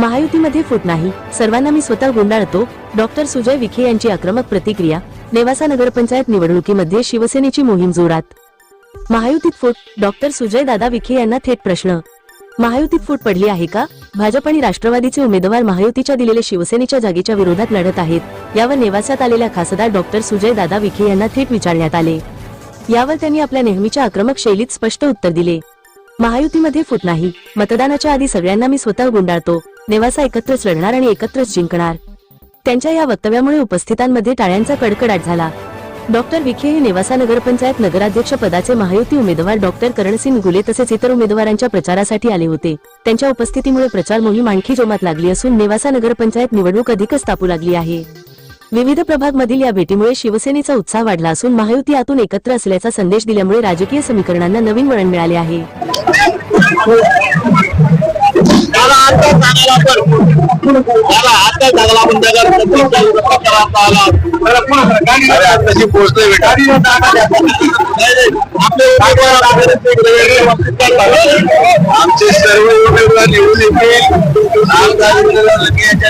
महायुतीमध्ये फूट नाही. सर्वांना मी स्वतः गुंडाळतो. डॉक्टर सुजय विखे यांची आक्रमक प्रतिक्रिया नेवासा नगरपंचायत निवडणुकीमध्ये शिवसेनेची मोहीम जोरात. महायुतीत फूट डॉक्टर सुजय दादा विखे यांना थेट प्रश्न. महायुतीत फूट पडली आहे का? भाजप आणि राष्ट्रवादीचे उमेदवार महायुतीच्या दिलेल्या शिवसेनेच्या जागेच्या विरोधात लढत आहेत. यावर नेवासात आलेल्या खासदार डॉक्टर सुजय दादा विखे यांना थेट विचारण्यात आले. यावर त्यांनी आपल्या नेहमीच्या आक्रमक शैलीत स्पष्ट उत्तर दिले. महायुतीमध्ये फूट नाही. मतदानाच्या आधी सगळ्यांना मी स्वतः गुंडाळतो. नेवासा एकत्रच लढणार आणि एकत्रच जिंकणार. त्यांच्या या वक्तव्यामुळे उपस्थितांमध्ये टाळ्यांचा कडकडाट झाला. डॉक्टर विखे हे नेवासा नगरपंचायत नगराध्यक्ष पदाचे महायुती उमेदवार डॉक्टर करणसिंग गुले तसेच इतर उमेदवारांच्या प्रचारासाठी आले होते. त्यांच्या उपस्थितीमुळे प्रचार मोहीम आणखी जोमात लागली असून नेवासा नगरपंचायत निवडणूक अधिकच तापू लागली आहे. विविध प्रभागमधील या भेटीमुळे शिवसेनेचा उत्साह वाढला असून महायुती यातून एकत्र असल्याचा संदेश दिल्यामुळे राजकीय समीकरणांना नवीन वळण मिळाले आहे. त्याला आता सांगायला आपण त्याला आता सांगायला आपण नगर पंचायत आला पोहोचतोय आपले आमचे सर्व उमेदवार निवडून येतील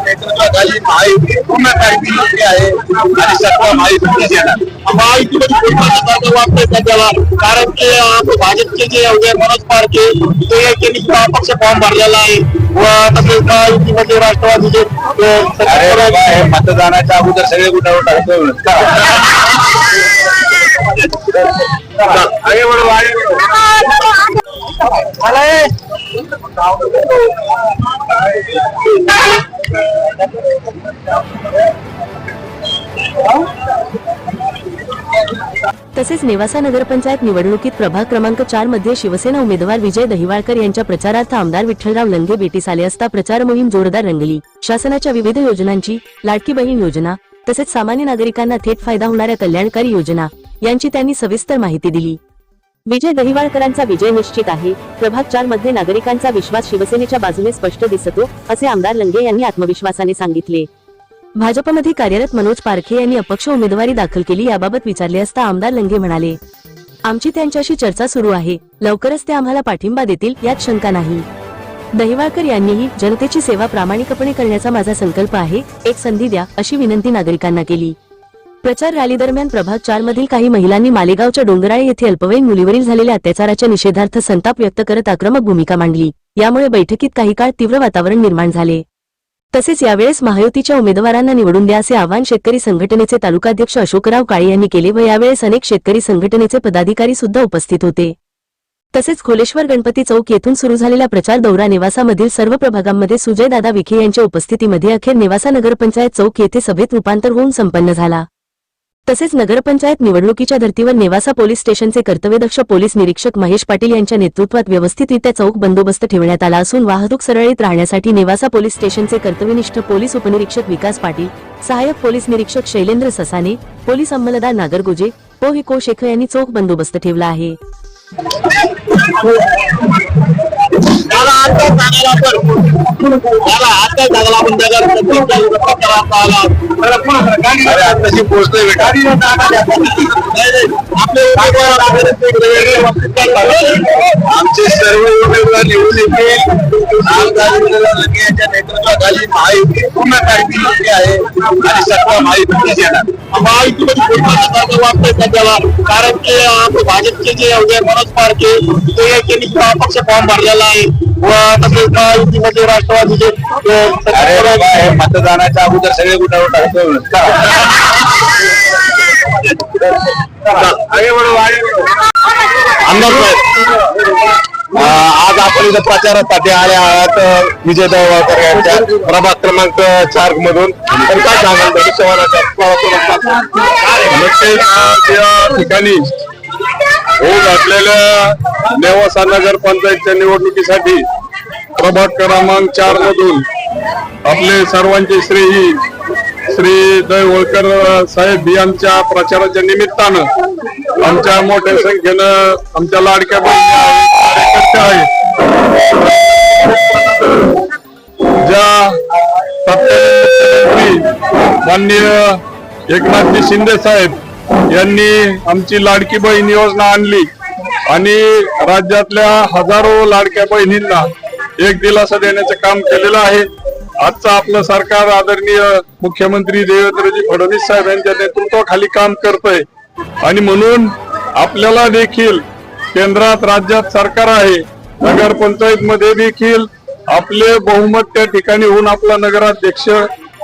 नेतृत्वाखाली महायुती पूर्ण काय ती आहे आणि सत्ता महायुतीच येणार सध्याला कारण की भाजपचे जे मनोज पारखे ते त्यांनी फॉर्म भरलेला आहे व तसेच महायुतीमध्ये राष्ट्रवादीचे अरे मतदानाच्या अगोदर सगळे तसेच नेवासा नगरपंचायत निवडणुकीत प्रभाग क्रमांक चारमध्ये शिवसेना उमेदवार विजय दहिवाळकर यांच्या प्रचारार्थ आमदार विठ्ठलराव लंगे भेटीस आले असता प्रचार मोहीम जोरदार रंगली. शासनाच्या विविध योजनांची लाडकी बहीण योजना तसेच सामान्य नागरिकांना थेट फायदा होणाऱ्या कल्याणकारी योजना यांची त्यांनी सविस्तर माहिती दिली. विजय दहिवाळकरांचा विजय निश्चित आहे. प्रभाग चारमध्ये नागरिकांचा विश्वास शिवसेनेच्या बाजूने स्पष्ट दिसतो असे आमदार लंगे यांनी आत्मविश्वासाने सांगितले. भाजपमध्ये कार्यरत मनोज पारखे यांनी अपक्ष उमेदवारी दाखल केली याबाबत विचारले असता आमदार लंगे म्हणाले आमची त्यांच्याशी चर्चा सुरू आहे. लवकरच ते आम्हाला पाठिंबा देतील यात शंका नाही. दहिवाळकर यांनीही जनतेची सेवा प्रामाणिकपणे करण्याचा माझा संकल्प आहे. एक संधी द्या अशी विनंती नागरिकांना केली. प्रचार रॅली दरम्यान प्रभाग चार मधील काही महिलांनी मालेगावच्या डोंगराळे येथे अल्पवयीन मुलीवरील झालेल्या अत्याचाराच्या निषेधार्थ संताप व्यक्त करत आक्रमक भूमिका मांडली. यामुळे बैठकीत काही काळ तीव्र वातावरण निर्माण झाले. तसेच यावेळेस महायुतीच्या उमेदवारांना निवडून द्या असे आवाहन शेतकरी संघटनेचे तालुकाध्यक्ष अशोकराव काळे यांनी केले व यावेळेस अनेक शेतकरी संघटनेचे पदाधिकारी सुद्धा उपस्थित होते. तसेच खोलेश्वर गणपती चौक येथून सुरू झालेला प्रचार दौरा नेवासामधील सर्व प्रभागांमध्ये सुजयदादा विखे यांच्या उपस्थितीमध्ये अखेर नेवासा नगरपंचायत चौक येथे सभेत रूपांतर होऊन संपन्न झाला. तसेच नगरपंचायत निवडणुकीच्या धर्तीवर नेवासा पोलीस स्टेशनचे कर्तव्यदक्ष पोलीस निरीक्षक महेश पाटील यांच्या नेतृत्वात व्यवस्थितरित्या चौक बंदोबस्त ठेवण्यात आला असून वाहतूक सरळीत राहण्यासाठी नेवासा पोलीस स्टेशनचे कर्तव्यनिष्ठ पोलीस उपनिरीक्षक विकास पाटील सहाय्यक पोलीस निरीक्षक शैलेंद्र ससाने पोलीस अंमलदार नागरगोजे पो. हिको. शेख यांनी चोख बंदोबस्त ठेवला आहे. त्याला आता सांगायला आपण त्याला आता सांगायला आपण नगर पंचायत प्रचारात आला अरे आताशी पोहोचतोय बेटा नाही, नाही. आपले उमेदवार आपल्याला ते वेगवेगळे बाबतीत करतात. आमचे सर्व उमेदवार निवडून येतील आमदार लगे यांच्या नेतृत्वाखाली महायुती पूर्ण काही योग्य आहे आणि सत्ता महायुतीच येणार महायुतीमध्ये पूर्ण सत्ता वाटतंय सध्याला कारण की आपले भाजपचे जे अवघे मनोज पारखे ते त्यांनी अपक्ष फॉर्म भरलेला आहे व तसेच महायुतीमध्ये राष्ट्रवादीचे अरे मतदानाच्या अगोदर सगळे आमदार साहेब आज आपण इथं प्रचारासाठी आले आहात विजय दळवाकर यांच्या प्रभाग क्रमांक चार मधून. तर काय सांगाल तुम्ही शहराच्या नक्कीच आज या ठिकाणी होऊ घातलेल्या नेवासा नगर पंचायतच्या निवडणुकीसाठी प्रभाग क्रमांक चार मधून आपले सर्वांचे श्रेयी श्री दयवळकर साहेब यांच्या प्रचाराच्या निमित्तानं आमच्या मोठ्या संख्येनं आमच्या लाडक्या बहिणी आहेत. ज्या माननीय एकनाथजी शिंदे साहेब यांनी आमची लाडकी बहीण योजना आणली आणि राज्यातल्या हजारो लाडक्या बहिणींना एक दिलासा देण्याचं काम केलेलं आहे. आजचं आपलं सरकार आदरणीय मुख्यमंत्री देवेंद्रजी फडणवीस साहेब यांच्या नेतृत्वाखाली काम करतंय. आणि म्हणून आपल्याला देखील केंद्रात राज्यात सरकार आहे नगरपंचायत मध्ये देखील आपले बहुमत त्या ठिकाणी होऊन आपला नगराध्यक्ष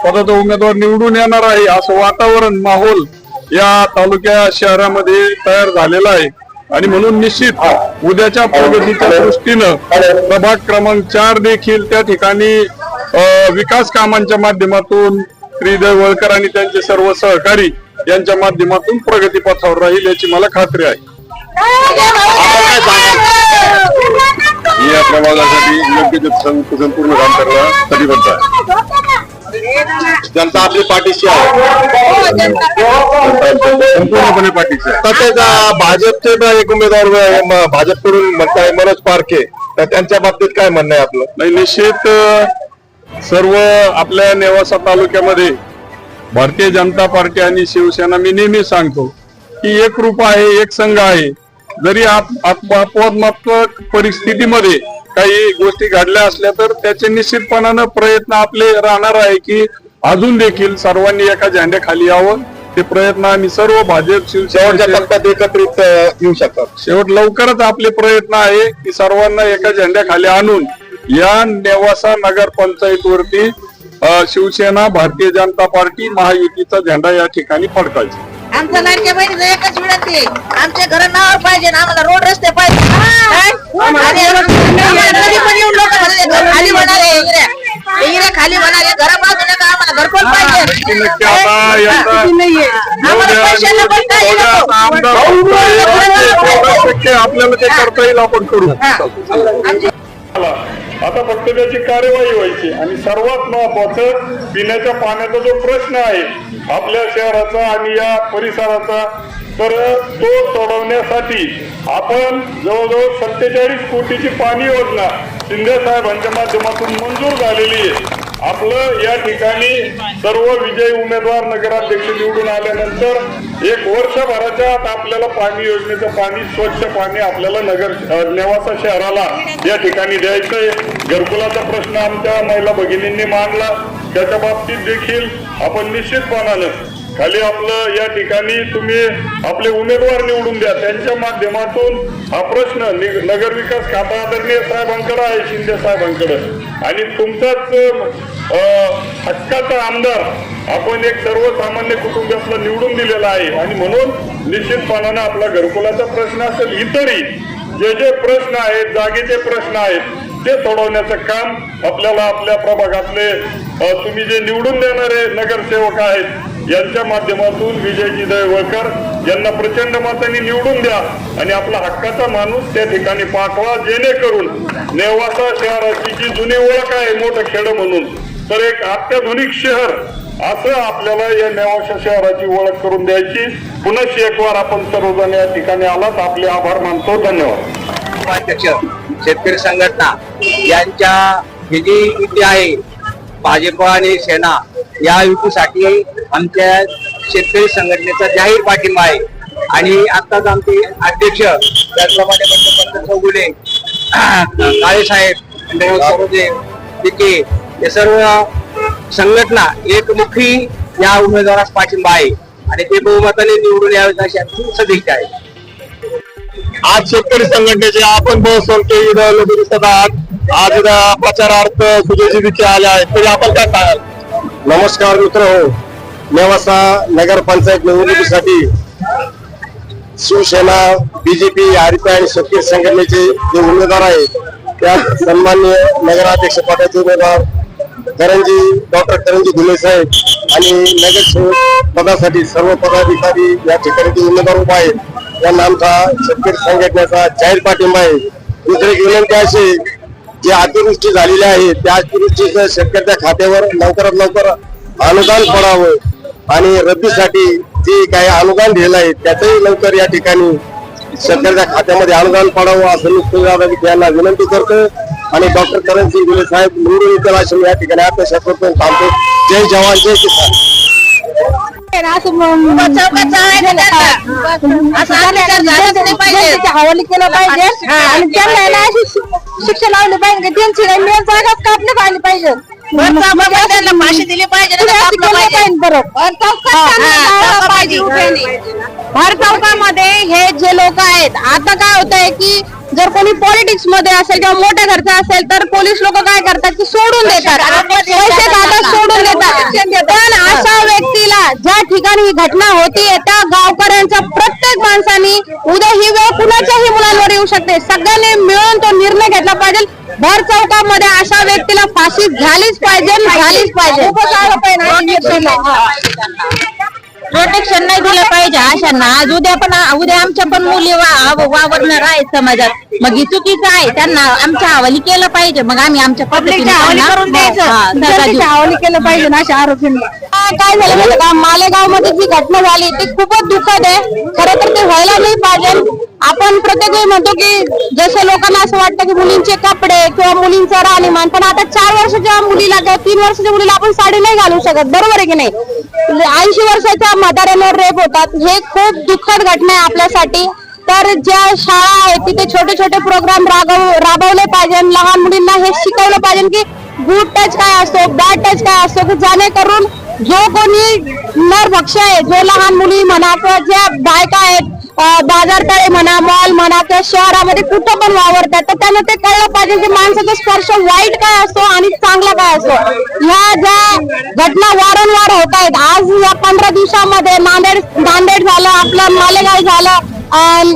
पदाचा उमेदवार निवडून येणार आहे असं वातावरण माहोल या तालुक्या शहरामध्ये तयार झालेला आहे. आणि म्हणून निश्चित उद्याच्या प्रगतीच्या दृष्टीनं प्रभाग क्रमांक चार देखील त्या ठिकाणी विकास कामांच्या माध्यमातून श्रीदेव वळकर आणि त्यांचे सर्व सहकारी यांच्या माध्यमातून प्रगती पथावर राहील याची मला खात्री आहे. मी या प्रभागासाठी योग्य संपूर्ण काम करायला कटिबद्ध आहे. जनता आपली पाठीशी आहे. संपूर्णपणे पाठीशी आहे. तसेच अं, भाजपचे पण एक उमेदवार अं, म- भाजपकडून म्हणताय मनोज पारखे. तर त्यांच्या बाबतीत काय म्हणणं आहे आपलं? नाही निश्चित अ, सर्व आपल्या नेवासा तालुक्यामध्ये भारतीय जनता पार्टी आणि शिवसेना मी नेहमी सांगतो की एक रूप आहे एक संघ आहे. जरी आप- आप- अपवादात्मक परिस्थितीमध्ये काही गोष्टी घडल्या असल्या तर त्याचे निश्चितपणानं प्रयत्न आपले राहणार आहे की अजून देखील सर्वांनी एका झेंड्याखाली यावं. ते प्रयत्न आम्ही सर्व भाजप शेवटच्या शिवसेना टप्प्यात एकत्रित येऊ शकतात. शेवट लवकरच आपले प्रयत्न आहे की सर्वांना एका झेंड्याखाली आणून या नेवासा नगर पंचायत वरती शिवसेना भारतीय जनता पार्टी महायुतीचा झेंडा या ठिकाणी फडकायचा. आमच्या लाडक्या बहिणीचं एकच विनंती. आमच्या घर नावावर पाहिजे आम्हाला रोड रस्ते पाहिजे. काय? आणि आम्हाला कधी पण येऊन लोक घर खाली. इंगऱ्या खाली आहे घरापासून नका आम्हाला घरकुल पाहिजे. नक्की आता याचा आम्हाला पैशाला पण काही जेवढ्या नको. आमदार आपल्याला ते करता येईल आपण करू. आता फक्त त्याची कार्यवाही व्हायची. आणि सर्वात महत्वाचं पिण्याच्या पाण्याचा जो प्रश्न आहे आपल्या शहराचा आणि या परिसराचा तर तो सोडवण्यासाठी आपण जवळजवळ सत्तेचाळीस कोटीची पाणी योजना शिंदे साहेबांच्या माध्यमातून मंजूर झालेली आहे. आपलं या ठिकाणी सर्व विजयी उमेदवार नगराध्यक्ष निवडून आल्यानंतर एक वर्षभराच्या आत आपल्याला पाणी योजनेचं पाणी स्वच्छ पाणी आपल्याला नगर नेवासा शहराला या ठिकाणी द्यायचंय. घरकुलाचा प्रश्न आमच्या महिला भगिनींनी मांडला. त्याच्या बाबतीत देखील आपण निश्चितपणानं खाली आपलं या ठिकाणी तुम्ही आपले उमेदवार निवडून द्या. त्यांच्या माध्यमातून हा प्रश्न नगरविकास नगर विकास खाता आदरणीय साहेबांकडे आहे शिंदे साहेबांकडे. आणि तुमचाच हक्काचा आमदार आपण एक सर्वसामान्य कुटुंबातला निवडून दिलेला आहे. आणि म्हणून निश्चितपणानं आपला घरकुलाचा प्रश्न असेल इतरही जे जे प्रश्न आहेत जागेचे प्रश्न आहेत ते सोडवण्याचं काम आपल्याला आपल्या प्रभागातले तुम्ही जे निवडून देणारे नगरसेवक आहेत यांच्या माध्यमातून विजयजी दयवळकर यांना प्रचंड मताने निवडून द्या. आणि आपला हक्काचा माणूस त्या ठिकाणी पाठवा जेणेकरून नेवासा शहराची जी जुनी ओळख आहे मोठं खेड म्हणून तर एक अत्याधुनिक शहर असं आपल्याला या नेवाशा शहराची ओळख करून द्यायची. पुन्हा एक वार आपण सर्वजण या ठिकाणी आलात. आपले आभार मानतो. धन्यवाद. अध्यक्ष शेतकरी संघटना यांच्या ही जी युती आहे? भाजप आणि सेना या युतीसाठी आमच्या शेतकरी संघटनेचा जाहीर पाठिंबा आहे. आणि आताच आमचे अध्यक्ष त्याचप्रमाणे पंतप्रधान चौगुले काळे साहेब सरोदे पिके हे सर्व संघटना एकमुखी या उमेदवारास पाठिंबा आहे. आणि ते बहुमताने निवडून यावेत अशी आमची सदिच्छा आहे. आज शेतकरी संघटनेचे आपण दिसत आहात. आज प्रचारार्थ सुजयजी आले आहेत. तरी आपण काय सांगाल? नमस्कार मित्र हो. नेवासा नगर पंचायत निवडणुकीसाठी शिवसेना बीजेपी आरिपा आणि शेतकरी संघटनेचे जे उमेदवार आहेत त्यात सन्मान्य नगराध्यक्ष पदाचे उमेदवार करंजी डॉक्टर करंजी धुले साहेब आणि नगरसेवक पदासाठी सर्व पदाधिकारी या ठिकाणी जे उमेदवार उभा आहेत यांना आमचा शेतकरी संघटनेचा जाहीर पाठिंबा आहे. दुसरी विनंती अशी जी अतिवृष्टी झालेली आहे त्या अतिवृष्टीचं शेतकऱ्याच्या खात्यावर लवकरात लवकर अनुदान पडावं आणि रब्बीसाठी जे काही अनुदान दिलेलं आहे त्याचंही लवकर या ठिकाणी शेतकऱ्याच्या खात्यामध्ये अनुदान पडावं असं मी यांना विनंती करतो. आणि डॉक्टर करणसिंग गुले साहेब निवडून या ठिकाणी अपेक्षा थांबतो जय जवान जय किसान असं हवाली केलं पाहिजे आणि त्यांना शिक्षा लावली पाहिजे त्यांची नाही मेन जागाच कापली पाहिली पाहिजे त्यांना फाशी दिली पाहिजे पाहिजे. भर चौकामध्ये हे जे लोक आहेत आता काय होत आहे की जर कोणी पॉलिटिक्समध्ये असेल किंवा मोठ्या घरचा असेल तर पोलीस लोक काय करतात? की सोडून देतात. पैसे खातात सोडून देतात. पण अशा व्यक्तीला ज्या ठिकाणी ही घटना होतीये त्या गावकऱ्यांच्या प्रत्येक माणसानी उद्या ही वेळ कुणाच्याही मुलांवर येऊ शकते. सगळ्यांनी मिळून तो निर्णय घेतला पाहिजे. भर चौकामध्ये अशा व्यक्तीला फाशी झालीच पाहिजे झालीच पाहिजे. प्रोटेक्शन नाही दिलं पाहिजे अशांना. आज उद्या पण उद्या आमच्या पण मुली वा- वावरणार आहेत समाजात. मग ही चुकीचं आहे. त्यांना आमच्या हवाली केलं पाहिजे. मग आम्ही आमच्या हवाली करून द्यायचं. केलं पाहिजे ना अशा आरोपींना. काय झालं माहिती का? मालेगावमध्ये जी घटना झाली ती खूपच दुःखद आहे. खरं तर ते व्हायला नाही पाहिजे. आपण प्रत्येक वेळी म्हणतो की जसं लोकांना असं वाटतं की मुलींचे कपडे किंवा मुलींचं राहणीमान पण आता चार वर्षाच्या मुलीला किंवा तीन वर्षाच्या मुलीला आपण साडी नाही घालू शकत. बरोबर आहे की नाही? ऐंशी वर्षाच्या म्हाताऱ्यांवर रेप होतात. हे खूप दुःखद घटना आहे आपल्यासाठी. तर ज्या शाळा आहेत तिथे छोटे छोटे प्रोग्राम राबव राबवले पाहिजे लहान मुलींना हे शिकवलं पाहिजे की गुड टच काय असतो बॅड टच काय असतो की जेणेकरून जो कोणी नरभक्ष आहे जो लहान मुली म्हणा किंवा ज्या बायका आहेत बाजारतळे म्हणा मॉल म्हणा किंवा शहरामध्ये कुठं पण वावरतात तर त्यांना ते कळलं पाहिजे की माणसाचा स्पर्श वाईट काय असतो आणि चांगला काय असतो. ह्या ज्या घटना वारंवार होत आहेत आज या पंधरा दिवसामध्ये नांदेड नांदेड झालं आपलं मालेगाव झालं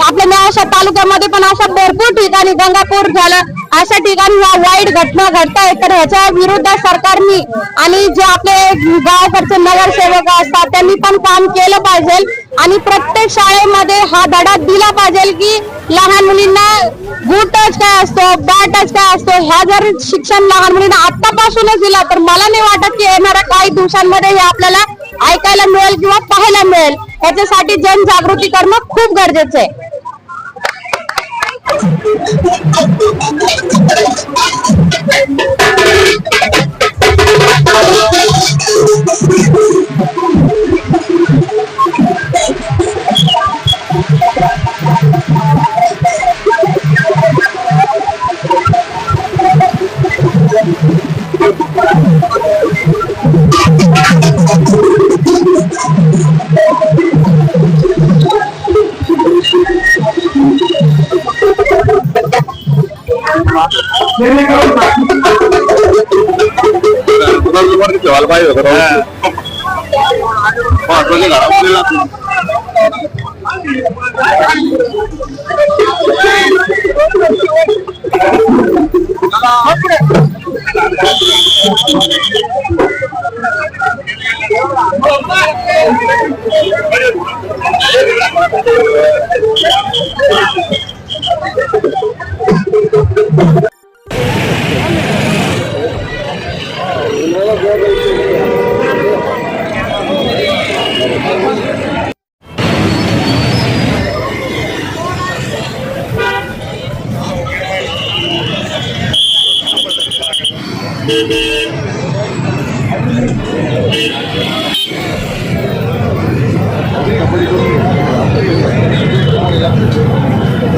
आपल्या मेळाशा तालुक्यामध्ये पण अशा भरपूर ठिकाणी गंगापूर झालं अशा ठिकाणी ह्या वाईट घटना घडत आहेत तर ह्याच्या विरुद्ध सरकारनी आणि जे आपले गावाकडचे नगरसेवक असतात त्यांनी पण काम केलं पाहिजे. आणि प्रत्येक शाळेमध्ये हा धडा दिला पाहिजे की लहान मुलींना गुड टच काय असतो बॅड टच काय असतो ह्या जर शिक्षण लहान मुलींना आतापासूनच दिला तर मला नाही वाटत की येणाऱ्या काही दिवसांमध्ये हे आपल्याला ऐकायला मिळेल किंवा पाहायला मिळेल. याच्यासाठी जनजागृती करणं खूप गरजेचं आहे. se va al baño, pero. Bueno, llegará